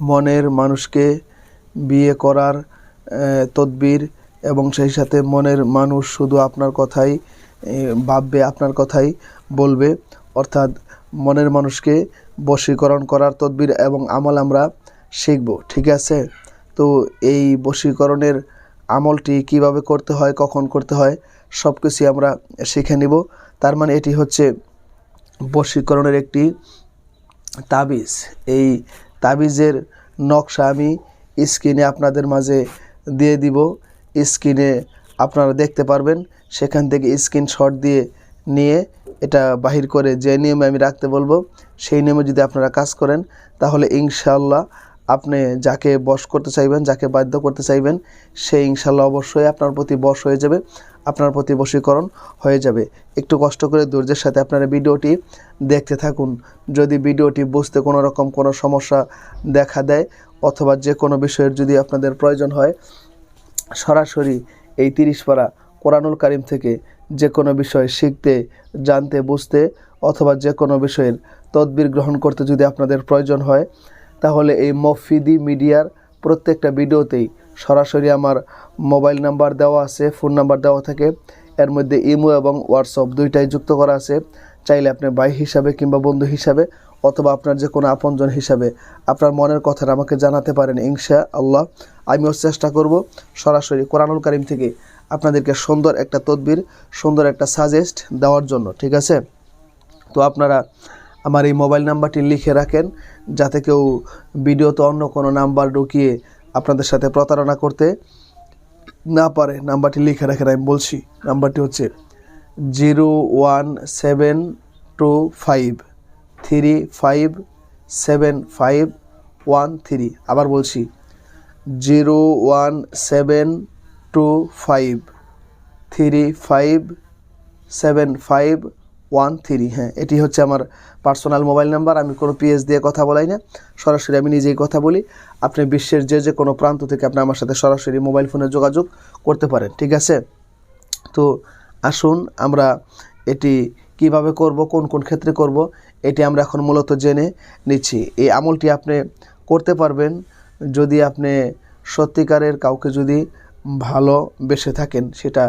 মনের মানুষকে বিয়ে করার তদবির এবং সেই সাথে মনের মানুষ শুধু আপনার কথাই ভাববে, আপনার কথাই বলবে। অর্থাৎ মনের মানুষকে বশীকরণ করার তদবির এবং আমল আমরা শিখব, ঠিক আছে? তো এই বশীকরণের আমলটি কীভাবে করতে হয়, কখন করতে হয় সব কিছুই আমরা শিখে নিব। তার মানে এটি হচ্ছে বশীকরণের একটি তাবিজ। এই তাবিজের নকশা আমি স্ক্রিনে আপনাদের মাঝে দিয়ে দিব। স্ক্রিনে আপনারা দেখতে পারবেন, সেখান থেকে স্ক্রিনশট দিয়ে নিয়ে এটা বাহির করে যে নিয়মে আমি রাখতে বলব, সেই নিয়মে যদি আপনারা কাজ করেন, তাহলে ইনশাল্লাহ আপনি যাকে বশ করতে চাইবেন, যাকে বাধ্য করতে চাইবেন, সে ইনশাল্লাহ অবশ্যই আপনার প্রতি বশ হয়ে যাবে, আপনার প্রতি বশীকরণ হয়ে যাবে। একটু কষ্ট করে ধৈর্যের সাথে আপনারা ভিডিওটি দেখতে থাকুন। যদি ভিডিওটি বুঝতে কোনো রকম কোনো সমস্যা দেখা দেয় অথবা যে কোনো বিষয়ের যদি আপনাদের প্রয়োজন হয়, সরাসরি এই তিরিশ পারা কোরআনুল কারিম থেকে যে কোনো বিষয় শিখতে, জানতে, বুঝতে অথবা যে কোনো বিষয়ের তদবির গ্রহণ করতে যদি আপনাদের প্রয়োজন হয় তাহলে এই মফিদি মিডিয়ার প্রত্যেকটা ভিডিওতেই সরাসরি আমার মোবাইল নাম্বার দেওয়া আছে, ফোন নাম্বার দেওয়া থাকে। এর মধ্যে ইমো এবং হোয়াটসঅ্যাপ দুইটাই যুক্ত করা আছে। চাইলে আপনি ভাই হিসাবে কিংবা বন্ধু হিসাবে অথবা আপনার যে কোনো আপনজন হিসাবে আপনার মনের কথাটা আমাকে জানাতে পারেন ইনশা আল্লাহ আমিও চেষ্টা করব সরাসরি কোরআনুল কারিম থেকে আপনাদেরকে সুন্দর একটা তদবির, সুন্দর একটা সাজেস্ট দেওয়ার জন্য, ঠিক আছে? তো আপনারা আমার এই মোবাইল নাম্বারটি লিখে রাখেন, যাতে কেউ ভিডিওতে অন্য কোনো নাম্বার ঢুকিয়ে আপনাদের সাথে প্রতারণা করতে না পারে। নাম্বারটি লিখে রাখেন, আমি বলছি, নাম্বারটি হচ্ছে zero one seven two five, three five seven five one three, আবার বলছি, zero one seven two five, three five seven five one three হ্যাঁ এটি হচ্ছে আমার পার্সোনাল মোবাইল নাম্বার আমি কোনো পিএস দিয়ে কথা বলাই না, সরাসরি আমি নিজেই কথা বলি, আপনি বিশ্বের যে যে কোনো প্রান্ত থেকে আপনি আমার সাথে সরাসরি মোবাইল ফোনে যোগাযোগ করতে পারেন, ঠিক আছে? তো আসুন, আমরা এটি কীভাবে করব, কোন কোন ক্ষেত্রে করব, এটি আমরা এখন মূলত জেনে নিচ্ছি। এই আমলটি আপনি করতে পারবেন যদি আপনি সত্যিকারের কাউকে যদি ভালো বেসে থাকেন, সেটা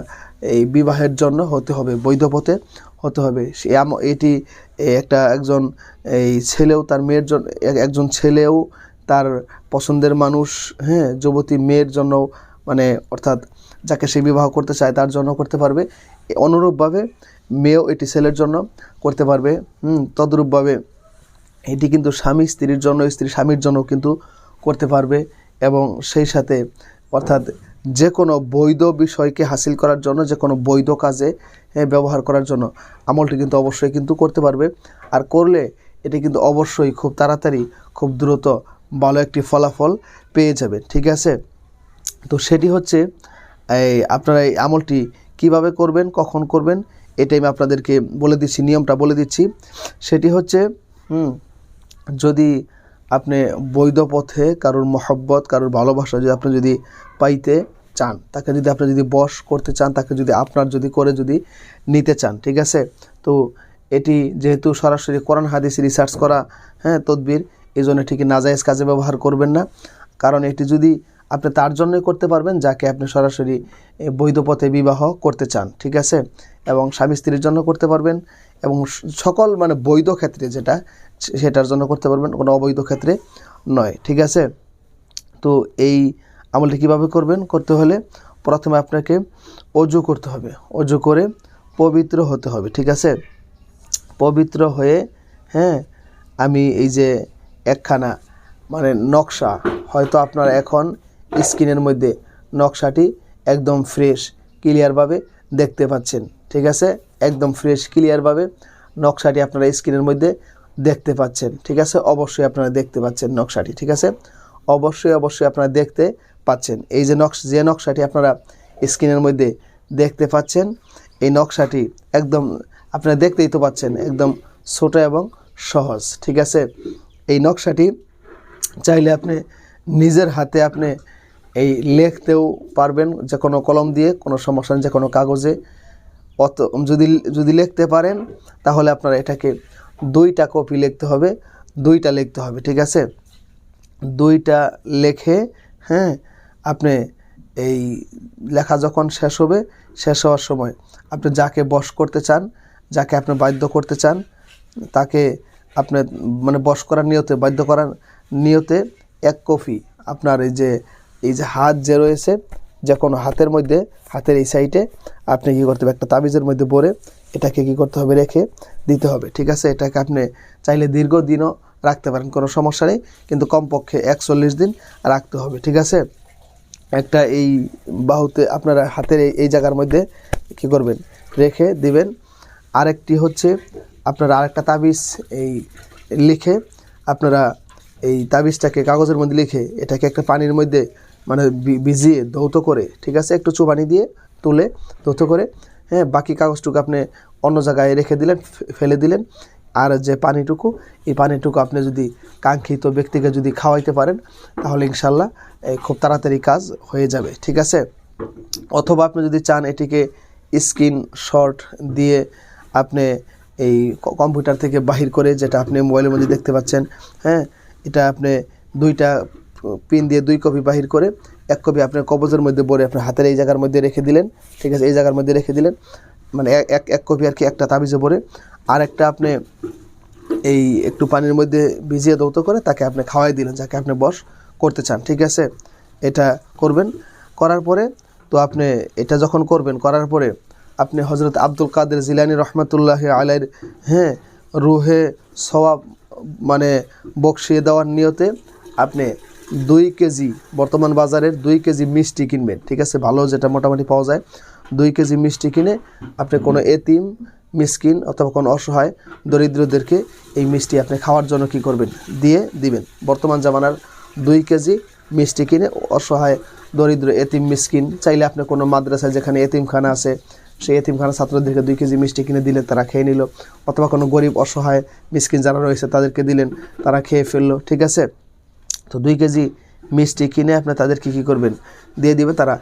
এই বিবাহের জন্য হতে হবে বৈধ পথে। হতে হবে। সে এটি একটা একজন, এই ছেলেও তার মেয়ের জন্য একজন ছেলেও তার পছন্দের মানুষ হ্যাঁ যুবতী মেয়ের জন্য মানে অর্থাৎ যাকে সে বিবাহ করতে চায় তার জন্য করতে পারবে। অনুরূপভাবে মেয়েও এটি ছেলের জন্য করতে পারবে। হুম, তদ্রূপভাবে এটি কিন্তু স্বামী স্ত্রীর জন্য, স্ত্রী স্বামীর জন্য কিন্তু করতে পারবে এবং সেই সাথে অর্থাৎ যে কোনো বৈধ বিষয়কে হাসিল করার জন্য যে কোনো বৈধ কাজে ব্যবহার করার জন্য আমলটি কিন্তু অবশ্যই কিন্তু করতে পারবে। আর করলে এটি কিন্তু অবশ্যই খুব তাড়াতাড়ি, খুব দ্রুত ভালো একটি ফলাফল পেয়ে যাবে। ঠিক আছে? তো সেটি হচ্ছে, এই, আপনারা এই আমলটি কীভাবে করবেন, কখন করবেন, এটাই আমি আপনাদেরকে বলে দিচ্ছি, নিয়মটা বলে দিচ্ছি। সেটি হচ্ছে যদি আপনি বৈধ পথে কারোর মহব্বত, কারোর ভালোবাসা যদি আপনি যদি পাইতে চান, তাকে যদি আপনি যদি বশ করতে চান, তাকে যদি আপনার যদি করে যদি নিতে চান, ঠিক আছে? তো এটি যেহেতু সরাসরি কোরআন হাদিস রিসার্চ করা হ্যাঁ তদবির এই জন্য এটিকে নাজায়েজ কাজে ব্যবহার করবেন না। কারণ এটি যদি আপনি তার জন্যই করতে পারবেন, যাকে আপনি সরাসরি বৈধ পথে বিবাহ করতে চান, ঠিক আছে? এবং স্বামী স্ত্রীর জন্য করতে পারবেন এবং সকল মানে বৈধ ক্ষেত্রে যেটা সেটার জন্য করতে পারবেন, কোনো অবৈধ ক্ষেত্রে নয়, ঠিক আছে? তো এই আমলটি কীভাবে করবেন? করতে হলে প্রথমে আপনাকে অজু করতে হবে, অজু করে পবিত্র হতে হবে, ঠিক আছে? পবিত্র হয়ে হ্যাঁ আমি এই যে একখানা মানে নকশা, হয়তো আপনার এখন স্ক্রিনের মধ্যে নকশাটি একদম ফ্রেশ ক্লিয়ারভাবে দেখতে পাচ্ছেন, ঠিক আছে? একদম ফ্রেশ ক্লিয়ারভাবে নকশাটি আপনারা স্ক্রিনের মধ্যে দেখতে পাচ্ছেন, ঠিক আছে? অবশ্যই আপনারা দেখতে পাচ্ছেন নকশাটি, ঠিক আছে? অবশ্যই অবশ্যই আপনারা দেখতে পাচ্ছেন। এই যে নকশ, যে নকশাটি আপনারা স্ক্রিনের মধ্যে দেখতে পাচ্ছেন, এই নকশাটি একদম আপনারা দেখতেই তো পাচ্ছেন, একদম ছোট এবং সহজ, ঠিক আছে? এই নকশাটি চাইলে আপনি নিজের হাতে আপনি এই লিখতেও পারবেন, যে কোনো কলম দিয়ে, কোনো সমস্যা যে কোনো কাগজে। অত, যদি যদি লিখতে পারেন, তাহলে আপনারা এটাকে দুইটা কপি লিখতে হবে, দুইটা লিখতে হবে, ঠিক আছে? দুইটা লেখে হ্যাঁ আপনি এই লেখা যখন শেষ হবে, শেষ হওয়ার সময় আপনি যাকে বশ করতে চান, যাকে আপনি বাধ্য করতে চান, তাকে আপনি মানে বশ করার নিয়তে, বাধ্য করার নিয়তে এক কপি আপনার এই যে এই যে হাত যে রয়েছে, যে কোনো হাতের মধ্যে, হাতের এই সাইডে আপনি কী করতে হবে? একটা তাবিজের মধ্যে ভরে এটাকে কী করতে হবে? রেখে দিতে হবে, ঠিক আছে? এটাকে আপনি চাইলে দীর্ঘদিনও রাখতে পারেন, কোনো সমস্যা নেই। কিন্তু কমপক্ষে একচল্লিশ দিন রাখতে হবে, ঠিক আছে? একটা এই বাহুতে আপনারা হাতের এই- জায়গার মধ্যে কি করবেন? রেখে দিবেন। আরেকটি হচ্ছে আপনারা আরেকটা তাবিজ এই লিখে আপনারা এই তাবিজটাকে কাগজের মধ্যে লিখে এটাকে একটা পানির মধ্যে মানে ভিজিয়ে ধৌত করে, ঠিক আছে? একটু চুবানি দিয়ে তুলে ধৌত করে হ্যাঁ বাকি কাগজটুকু আপনি অন্য জায়গায় রেখে দিলেন ফেলে দিলেন। আর যে পানিটুকু, এই পানিটুকু আপনি যদি কাঙ্ক্ষিত ব্যক্তিকে যদি খাওয়াইতে পারেন, তাহলে ইনশাল্লাহ খুব তাড়াতাড়ি কাজ হয়ে যাবে, ঠিক আছে? অথবা আপনি যদি চান এটিকে স্ক্রিন শট দিয়ে আপনি এই কম্পিউটার থেকে বাহির করে, যেটা আপনি মোবাইলের মধ্যে দেখতে পাচ্ছেন হ্যাঁ এটা আপনি দুইটা, পিন দিয়ে দুই কপি বাহির করে এক কপি আপনার কবজের মধ্যে ভরে আপনার হাতের এই জায়গার মধ্যে রেখে দিলেন, ঠিক আছে? এই জায়গার মধ্যে রেখে দিলেন মানে এক- এক কপি আর কি একটা তাবিজে ভরে আর একটা আপনি এই একটু পানির মধ্যে ভিজিয়ে দৌত করে তাকে আপনি খাওয়াই দিলেন, যাকে আপনি বশ করতে চান, ঠিক আছে? এটা করবেন, করার পরে তো আপনি এটা যখন করবেন, করার পরে আপনি হজরত আব্দুল কাদের জিলানি রহমতুল্লাহ আলাইর হ্যাঁ রুহে সওয়াব মানে বকশিয়ে দেওয়ার নিয়তে আপনি দুই কেজি, বর্তমান বাজারের দুই কেজি মিষ্টি কিনবেন, ঠিক আছে? ভালো যেটা মোটামুটি পাওয়া যায়, দুই কেজি মিষ্টি কিনে আপনি কোনো এতিম, মিসকিন অথবা কোনো অসহায় দরিদ্রদেরকে এই মিষ্টি আপনি খাওয়ার জন্য কি করবেন? দিয়ে দিবেন। বর্তমান জামানার দুই কেজি মিষ্টি কিনে অসহায় দরিদ্র, এতিম, মিসকিন, চাইলে আপনি কোনো মাদ্রাসায় যেখানে এতিমখানা আছে, সেই এতিমখানা ছাত্রদেরকে দুই কেজি মিষ্টি কিনে দিলে তারা খেয়ে নিল। অথবা কোনো গরিব, অসহায়, মিসকিন যারা রয়েছে তাদেরকে দিলেন, তারা খেয়ে ফেলল, ঠিক আছে? তো দুই কেজি মিষ্টি কিনে আপনি তাদেরকে কী করবেন? দিয়ে দিবে, তারা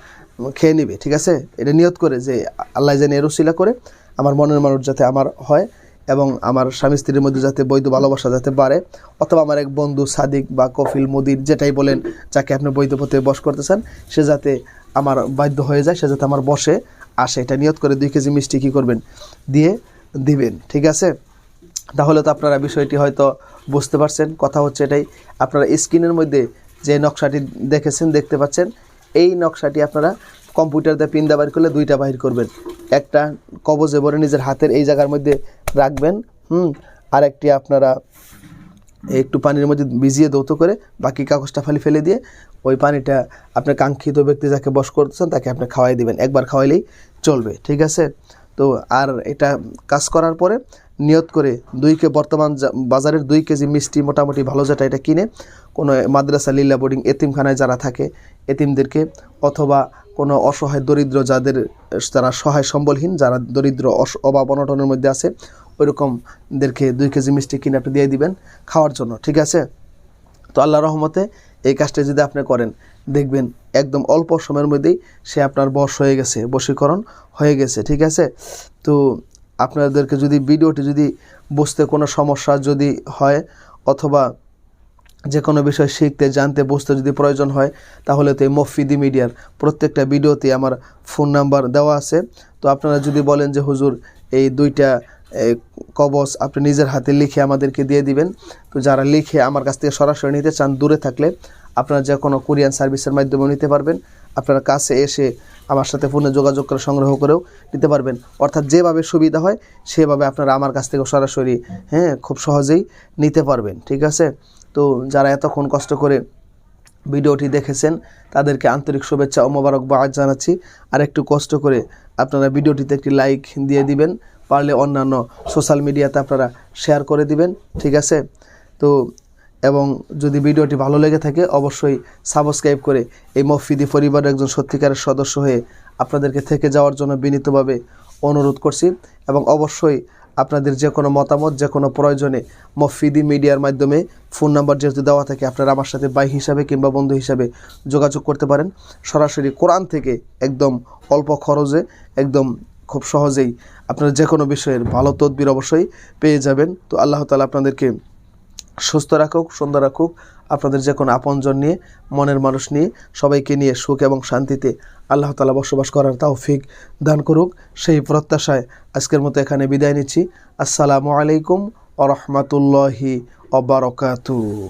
খেয়ে নেবে, ঠিক আছে? এটা নিয়ত করে যে আল্লাহ জানি এরুসিলা করে, আমার মনের মানুষ যাতে আমার হয় এবং আমার স্বামী স্ত্রীর মধ্যে যাতে বৈধ ভালোবাসা যাতে বাড়ে। অথবা আমার এক বন্ধু সাদিক বা কফিল, মুদির যেটাই বলেন, যাকে আপনি বৈধ পথে বস করতে চান, সে যাতে আমার বাধ্য হয়ে যায়, সে যাতে আমার বসে আসে। এটা নিয়ত করে দুই কেজি মিষ্টি কী করবেন? দিয়ে দিবেন, ঠিক আছে? তাহলে তো আপনারা বিষয়টি হয়তো বুঝতে পারছেন। কথা হচ্ছে এটাই, আপনারা স্ক্রিনের মধ্যে যে নকশাটি দেখেছেন, দেখতে পাচ্ছেন, এই নকশাটি আপনারা কম্পিউটার দিয়ে পিন দিয়ে বাইর করলে দুইটা বাহির করবেন। একটা কবজে ভরে নিজের হাতের এই জায়গার মধ্যে রাখবেন, হুম আর একটি আপনারা একটু পানির মধ্যে ভিজিয়ে দৌত করে বাকি কাগজটা ফালি ফেলে দিয়ে ওই পানিটা আপনার কাঙ্ক্ষিত ব্যক্তি যাকে বস করতেছেন তাকে আপনি খাওয়াই দিবেন। একবার খাওয়াইলেই চলবে, ঠিক আছে? তো আর এটা কাজ করার পরে নিয়ত করে দুই কে বর্তমান বাজারের দুই কেজি মিষ্টি মোটামুটি ভালো যেটা এটা কিনে কোনো মাদ্রাসা, লীলা বোর্ডিং, এতিমখানায় যারা থাকে, এতিমদেরকে অথবা কোনো অসহায় দরিদ্র যাদের, যারা সহায় সম্বলহীন, যারা দরিদ্র অভাব অনটনের মধ্যে আছে, ওইরকমদেরকে দুই কেজি মিষ্টি কিনে আপনি দিয়ে দিবেন খাওয়ার জন্য, ঠিক আছে? তো আল্লাহ রহমতে এই কাজটা যদি আপনি করেন, দেখবেন একদম অল্প সময়ের মধ্যেই সে আপনার বশ হয়ে গেছে, বশীকরণ হয়ে গেছে, ঠিক আছে? তো আপনাদেরকে যদি ভিডিওটি যদি বুঝতে কোনো সমস্যা যদি হয় অথবা যে কোনো বিষয় শিখতে, জানতে, বুঝতে যদি প্রয়োজন হয়, তাহলে তো এই মফিদি মিডিয়ার প্রত্যেকটা ভিডিওতে আমার ফোন নাম্বার দেওয়া আছে। তো আপনারা যদি বলেন যে, হুজুর, এই দুইটা কবচ আপনি নিজের হাতে লিখে আমাদেরকে দিয়ে দিবেন। তো যারা লিখে আমার কাছ থেকে সরাসরি নিতে চান, দূরে থাকলে আপনারা যে কোনো কোরিয়ান সার্ভিসের মাধ্যমে নিতে পারবেন। আপনারা কাছে এসে আমার সাথে ফোনে যোগাযোগ করে সংগ্রহ করেও নিতে পারবেন। অর্থাৎ যেভাবে সুবিধা হয়, সেভাবে আপনারা আমার কাছ থেকে সরাসরি হ্যাঁ খুব সহজেই নিতে পারবেন, ঠিক আছে? তো যারা এতক্ষণ কষ্ট করে ভিডিওটি দেখেছেন, তাদেরকে আন্তরিক শুভেচ্ছা ও মোবারকবাদ জানাচ্ছি। আর একটু কষ্ট করে আপনারা ভিডিওটিতে একটি লাইক দিয়ে দিবেন, পারলে অন্যান্য সোশ্যাল মিডিয়াতে আপনারা শেয়ার করে দিবেন, ঠিক আছে? তো এবং যদি ভিডিওটি ভালো লেগে থাকে, অবশ্যই সাবস্ক্রাইব করে এই মফিদি পরিবারের একজন সত্যিকারের সদস্য হয়ে আপনাদেরকে থেকে যাওয়ার জন্য বিনীতভাবে অনুরোধ করছি এবং অবশ্যই আপনাদের যে কোনো মতামত, যে কোনো প্রয়োজনে মফিদি মিডিয়ার মাধ্যমে ফোন নাম্বার যেহেতু দেওয়া থাকে, আপনারা আমার সাথে বাই হিসাবে কিংবা বন্ধু হিসাবে যোগাযোগ করতে পারেন। সরাসরি কোরআন থেকে একদম অল্প খরচে, একদম খুব সহজেই আপনারা যে কোনো বিষয়ের ভালো তদবির অবশ্যই পেয়ে যাবেন। তো আল্লাহ তালা আপনাদেরকে সুস্থ রাখুক, সুন্দর রাখুক। আপনাদের যে কোনো আপনজন নিয়ে, মনের মানুষ নিয়ে, সবাইকে নিয়ে সুখ এবং শান্তিতে আল্লাহ তালা বসবাস করার তৌফিক দান করুক। সেই প্রত্যাশায় আজকের মতো এখানে বিদায় নিচ্ছি। আসসালামু আলাইকুম আ রহমতুল্লাহি অবরকাতু